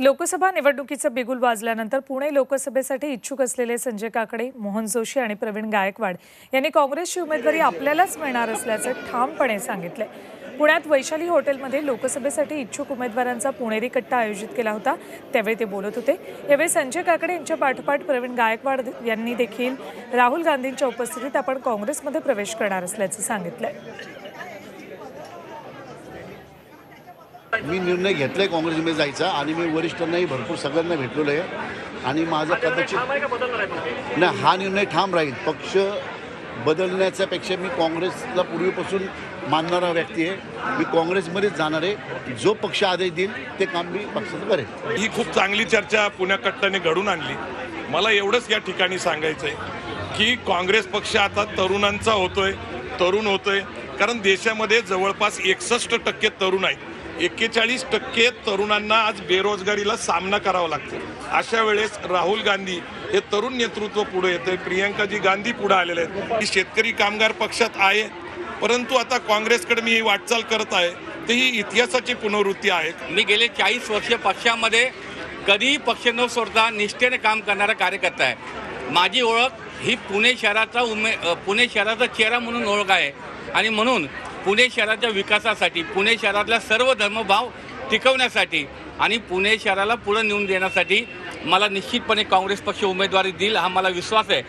लोकसभा निवडणुकीचं बिगुल वाजल्यानंतर पुणे लोकसभेसाठी इच्छुक असलेले संजय काकडे मोहन जोशी आणि प्रवीण गायकवाड यांनी काँग्रेसची उमेदवारी आपल्यालाच मिळणार असल्याचं ठामपणे सांगितलं पुण्यात वैशाली हॉटेलमध्ये लोकसभेसाठी इच्छुक उमेदवारांचा पुणेरी कट्टा आयोजित केला होता त्यावेळी ते बोलत होते. यावेळी संजय काकडे यांच्या पाठोपाठ प्रवीण गायकवाड यांनी देखील राहुल गांधींच्या उपस्थितीत आपण काँग्रेसमध्ये प्रवेश करणार असल्याचं आहे मी निर्णय घेतलाय काँग्रेसमध्ये जायचा आणि मी वरिष्ठांनाही भरपूर सगळ्यांना भेटलेलो आहे. आणि माझा कदाचित नाही हा निर्णय ठाम राहील. पक्ष बदलण्याच्या पेक्षा मी काँग्रेसला पूर्वीपासून मानणारा व्यक्ती आहे. मी काँग्रेसमध्येच जाणार आहे. जो पक्ष आदेश देईल ते काम मी पक्षाचं करेन ही खूप चांगली चर्चा पुण्या कट्टाने घडून आणली. मला एवढंच या ठिकाणी सांगायचं आहे की काँग्रेस पक्ष आता तरुणांचा होतोय तरुण होतोय. कारण देशामध्ये जवळपास एकसष्ट टक्के तरुण आहेत. एक्केचाळीस टक्के तरुणांना आज बेरोजगारीला सामना करावा लागतो. अशा वेळेस राहुल गांधी हे तरुण नेतृत्व पुढे येते प्रियंकाजी गांधी पुढे आलेले आहेत. ही शेतकरी कामगार पक्षात आहे. परंतु आता काँग्रेसकडे मी ही वाटचाल करत आहे. तर ही इतिहासाची पुनरावृत्ती आहे मी गेले चाळीस वर्ष पक्षामध्ये कधीही पक्ष न सोडता निष्ठेने काम करणारा कार्यकर्ता आहे. माझी ओळख ही पुणे शहराचा उमे पुणे शहराचा चेहरा म्हणून ओळख आहे. आणि म्हणून पुणे शहराच्या विकासासाठी पुणे शहरातला सर्व धर्मभाव टिकवण्यासाठी आणि पुणे शहराला पुढे नेऊन देण्यासाठी मला निश्चितपणे काँग्रेस पक्ष उमेदवारी देईल हा मला विश्वास आहे.